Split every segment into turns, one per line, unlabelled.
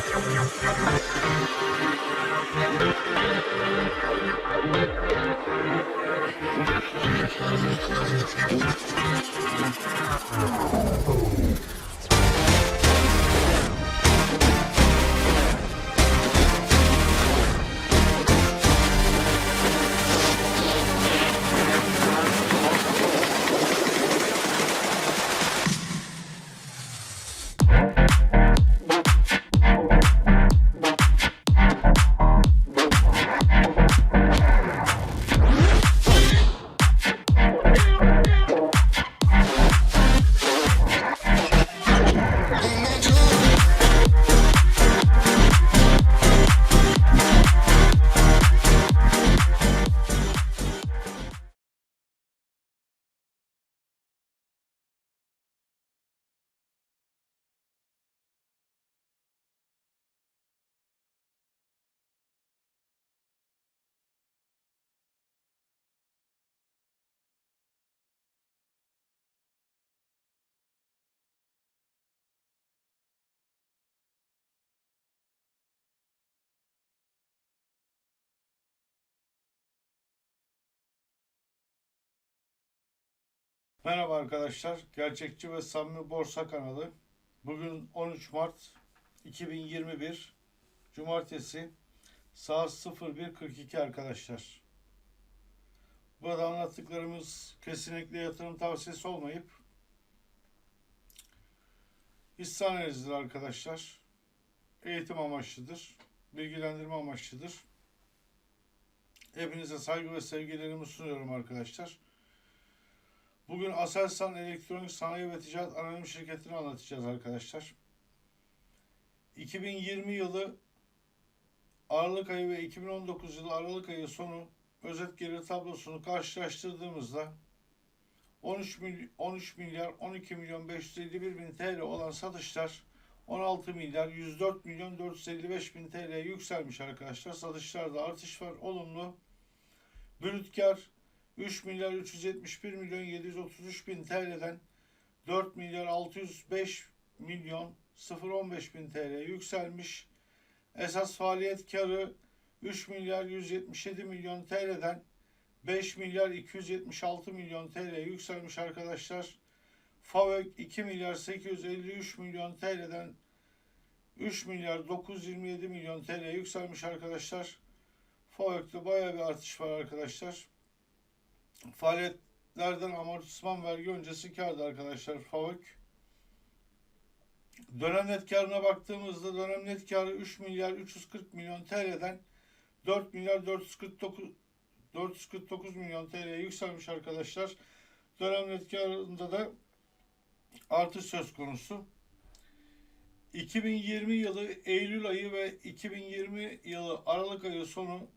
Oh. Merhaba arkadaşlar. Gerçekçi ve Samimi Borsa kanalı. Bugün 13 Mart 2021 Cumartesi saat 01.42 arkadaşlar. Burada anlattıklarımız kesinlikle yatırım tavsiyesi olmayıp hisse analizidir arkadaşlar. Eğitim amaçlıdır. Bilgilendirme amaçlıdır. Hepinize saygı ve sevgilerimi sunuyorum arkadaşlar. Bugün Aselsan Elektronik Sanayi ve Ticaret Anonim Şirketi'ni anlatacağız arkadaşlar. 2020 yılı Aralık ayı ve 2019 yılı Aralık ayı sonu özet gelir tablosunu karşılaştırdığımızda 13 milyar, 13 milyar 12 milyon 551 bin TL olan satışlar 16 milyar 104 milyon 455 bin TL'ye yükselmiş arkadaşlar. Satışlarda artış var. Olumlu. Brüt 3 milyar 371 milyon 733 bin TL'den 4 milyar 605 milyon 015 bin TL yükselmiş. Esas faaliyet karı 3 milyar 177 milyon TL'den 5 milyar 276 milyon TL yükselmiş arkadaşlar. FAVÖK 2 milyar 853 milyon TL'den 3 milyar 927 milyon TL yükselmiş arkadaşlar. FAVÖK'te bayağı bir artış var arkadaşlar faaliyetlerden amortisman vergi öncesi kardı arkadaşlar FAVÖK. Dönem net karına baktığımızda dönem net karı 3 milyar 340 milyon TL'den 4 milyar 449 449 milyon TL'ye yükselmiş arkadaşlar. Dönem net karında da artış söz konusu. 2020 yılı Eylül ayı ve 2020 yılı Aralık ayı sonu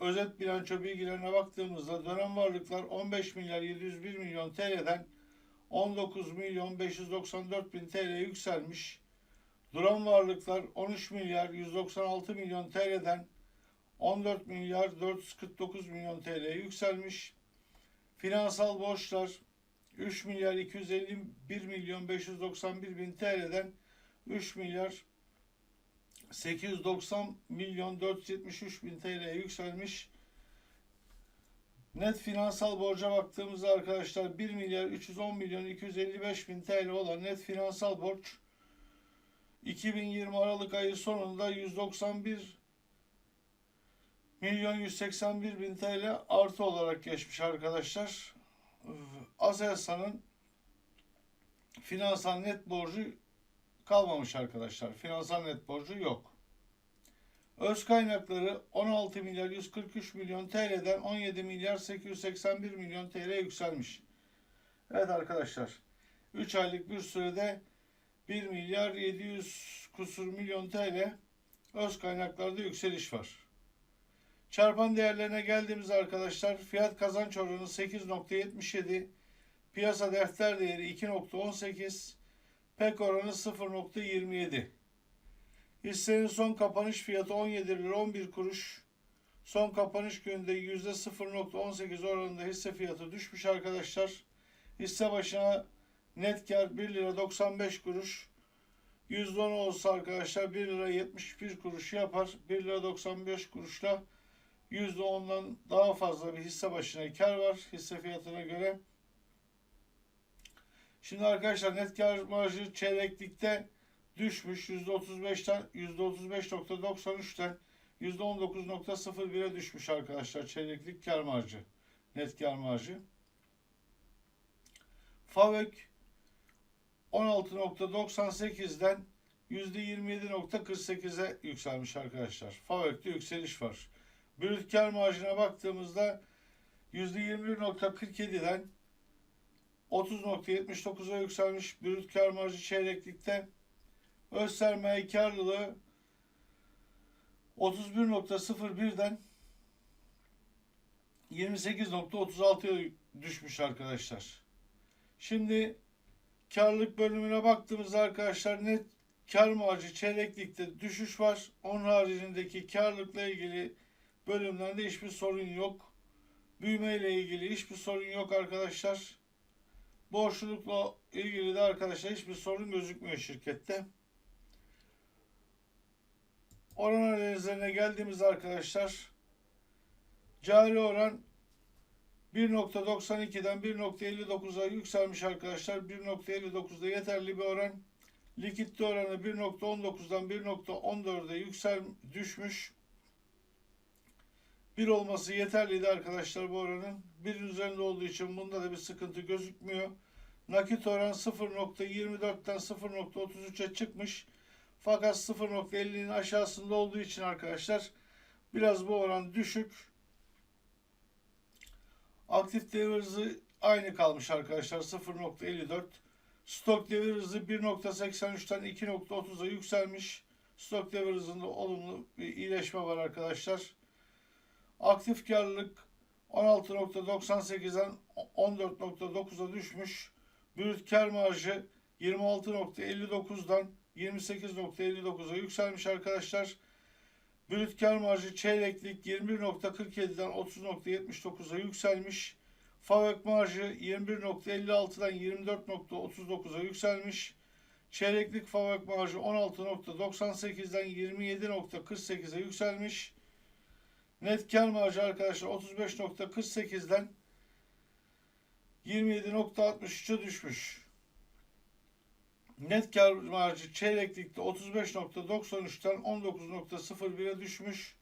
özet bilanço bilgilerine baktığımızda dönem varlıklar 15 milyar 701 milyon TL'den 19 milyon 594 bin TL yükselmiş. Duran varlıklar 13 milyar 196 milyon TL'den 14 milyar 449 milyon TL yükselmiş. Finansal borçlar 3 milyar 251 milyon 591 bin TL'den 3 milyar 890 milyon 473 bin TL'ye yükselmiş. Net finansal borca baktığımızda arkadaşlar 1 milyar 310 milyon 255 bin TL olan net finansal borç 2020 Aralık ayı sonunda 191 milyon 181 bin TL artı olarak geçmiş arkadaşlar. Aselsan'ın finansal net borcu kalmamış arkadaşlar. Finansal net borcu yok. Öz kaynakları 16 milyar 143 milyon TL'den 17 milyar 881 milyon TL yükselmiş. Evet arkadaşlar. 3 aylık bir sürede 1 milyar 700 kusur milyon TL öz kaynaklarda yükseliş var. Çarpan değerlerine geldiğimiz arkadaşlar fiyat kazanç oranı 8.77, piyasa defter değeri 2.18, PEK oranı 0.27. Hissenin son kapanış fiyatı 17 lira 11 kuruş. Son kapanış gününde %0.18 oranında hisse fiyatı düşmüş arkadaşlar. Hisse başına net kar 1 lira 95 kuruş. %10 olsa arkadaşlar 1 lira 71 kuruş yapar. 1 lira 95 kuruşla %10'dan daha fazla bir hisse başına kar var hisse fiyatına göre. Şimdi arkadaşlar net kar marjı çeyreklikte düşmüş. %35'ten %35.93'ten %19.01'e düşmüş arkadaşlar çeyreklik kar marjı. Net kar marjı. FAVÖK 16.98'den %27.48'e yükselmiş arkadaşlar. FAVÖK'te yükseliş var. Brüt kar marjına baktığımızda %21.47'den 30.79'a yükselmiş. Brüt kar marjı çeyreklikte. Öz sermaye karlılığı 31.01'den 28.36'ya düşmüş arkadaşlar. Şimdi karlılık bölümüne baktığımızda arkadaşlar net kar marjı çeyreklikte düşüş var. Onun haricindeki karlılıkla ilgili bölümlerde hiçbir sorun yok. Büyüme ile ilgili hiçbir sorun yok arkadaşlar. Borçlulukla ilgili de arkadaşlar hiçbir sorun gözükmüyor şirkette. Oran analizlerine geldiğimiz arkadaşlar cari oran 1.92'den 1.59'a yükselmiş arkadaşlar. 1.59'da yeterli bir oran. Likitte oranı 1.19'dan 1.14'e yüksel düşmüş. 1 olması yeterliydi arkadaşlar bu oranın. 1'in üzerinde olduğu için bunda da bir sıkıntı gözükmüyor. Nakit oran 0.24'ten 0.33'e çıkmış. Fakat 0.50'nin aşağısında olduğu için arkadaşlar biraz bu oran düşük. Aktif devir hızı aynı kalmış arkadaşlar 0.54. Stok devir hızı 1.83'ten 2.30'a yükselmiş. Stok devir hızında olumlu bir iyileşme var arkadaşlar. Aktif karlılık 16.98'den 14.9'a düşmüş. Brüt kar marjı 26.59'dan 28.59'a yükselmiş arkadaşlar. Brüt kar marjı çeyreklik 21.47'den 30.79'a yükselmiş. FAVÖK marjı 21.56'dan 24.39'a yükselmiş. Çeyreklik FAVÖK marjı 16.98'den 27.48'e yükselmiş. Net kar marjı arkadaşlar 35.48'den 27.63'e düşmüş. Net kar marjı çeyreklikte 35.93'ten 19.01'e düşmüş.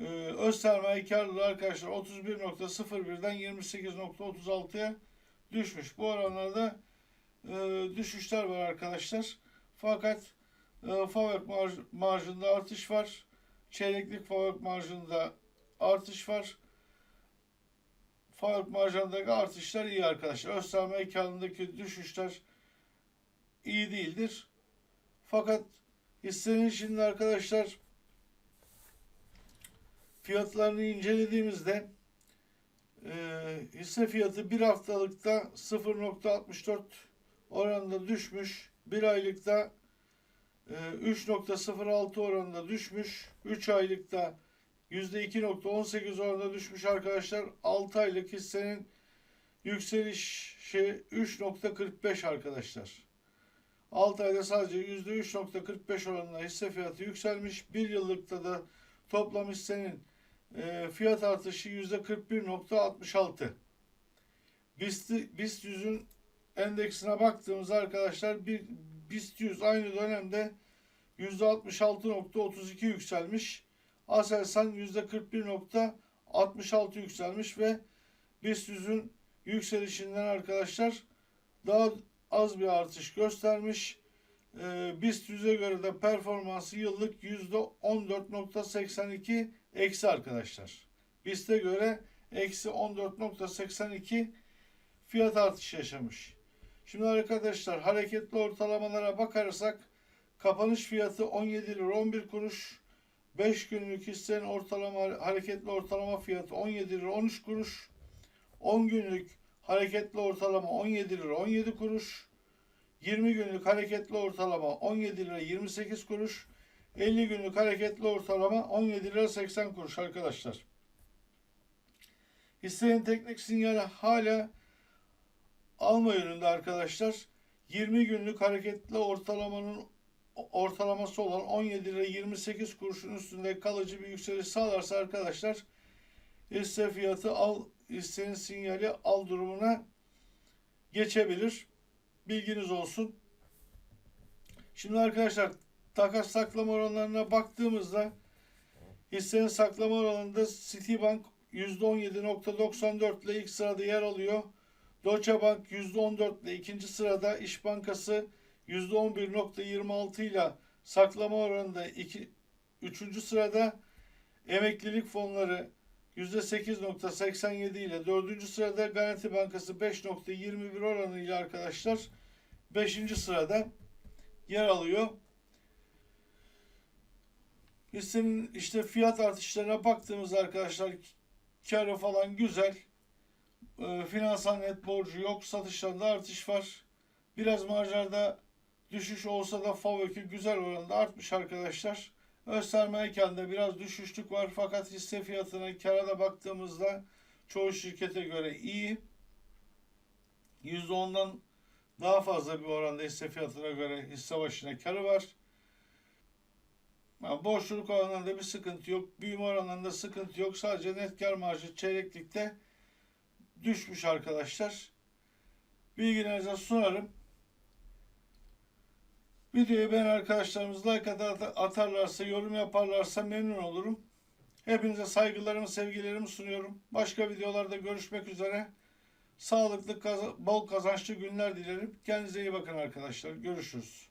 Ee, öz sermaye karlılığı arkadaşlar 31.01'den 28.36'ya düşmüş. Bu oranlarda e, düşüşler var arkadaşlar. Fakat e, FAVÖK marj, marjında artış var. Çeyreklik FAVÖK marjında artış var. FAVÖK marjındaki artışlar iyi arkadaşlar. Öz sermaye düşüşler iyi değildir. Fakat hissenin şimdi arkadaşlar fiyatlarını incelediğimizde e, hisse fiyatı bir haftalıkta 0.64 oranında düşmüş. Bir aylıkta 3.06 oranında düşmüş. 3 aylıkta %2.18 oranında düşmüş arkadaşlar. 6 aylık hissenin yükselişi 3.45 arkadaşlar. 6 ayda sadece %3.45 oranında hisse fiyatı yükselmiş. 1 yıllıkta da toplam hissenin e, fiyat artışı %41.66. BIST, BIST 100'ün endeksine baktığımız arkadaşlar bir BIST 100 aynı dönemde %66.32 yükselmiş. Aselsan %41.66 yükselmiş ve BIST 100'ün yükselişinden arkadaşlar daha az bir artış göstermiş. E, BIST 100'e göre de performansı yıllık %14.82 eksi arkadaşlar. BIST'e göre eksi 14.82 fiyat artışı yaşamış. Şimdi arkadaşlar hareketli ortalamalara bakarsak kapanış fiyatı 17 lira 11 kuruş. 5 günlük hissenin ortalama hareketli ortalama fiyatı 17 lira 13 kuruş. 10 günlük hareketli ortalama 17 lira 17 kuruş. 20 günlük hareketli ortalama 17 lira 28 kuruş. 50 günlük hareketli ortalama 17 lira 80 kuruş arkadaşlar. Hissenin teknik sinyali hala alma yönünde arkadaşlar. 20 günlük hareketli ortalamanın ortalaması olan 17 lira 28 kuruşun üstünde kalıcı bir yükseliş sağlarsa arkadaşlar hisse fiyatı al hissenin sinyali al durumuna geçebilir. Bilginiz olsun. Şimdi arkadaşlar takas saklama oranlarına baktığımızda hissenin saklama oranında Citibank %17.94 ile ilk sırada yer alıyor. Deutsche Bank %14 ile ikinci sırada, İş Bankası %11.26 ile saklama oranında iki, üçüncü sırada, emeklilik fonları %8.87 ile dördüncü sırada, Garanti Bankası 5.21 oranıyla arkadaşlar 5. sırada yer alıyor. Hissenin işte fiyat artışlarına baktığımızda arkadaşlar karı falan güzel. E, finansal net borcu yok. Satışlarında artış var. Biraz marjlarda düşüş olsa da FAVÖK'ü güzel oranda artmış arkadaşlar. Östermeyken'de biraz düşüşlük var fakat hisse fiyatına kara da baktığımızda çoğu şirkete göre iyi. %10'dan daha fazla bir oranda hisse fiyatına göre hisse başına karı var. Yani borçluluk oranında bir sıkıntı yok. Büyüme oranında sıkıntı yok. Sadece net kar marjı çeyreklikte düşmüş arkadaşlar. Bilgilerinize sunarım. Videoyu ben arkadaşlarımız like atar- atarlarsa, yorum yaparlarsa memnun olurum. Hepinize saygılarımı, sevgilerimi sunuyorum. Başka videolarda görüşmek üzere. Sağlıklı, bol kazançlı günler dilerim. Kendinize iyi bakın arkadaşlar. Görüşürüz.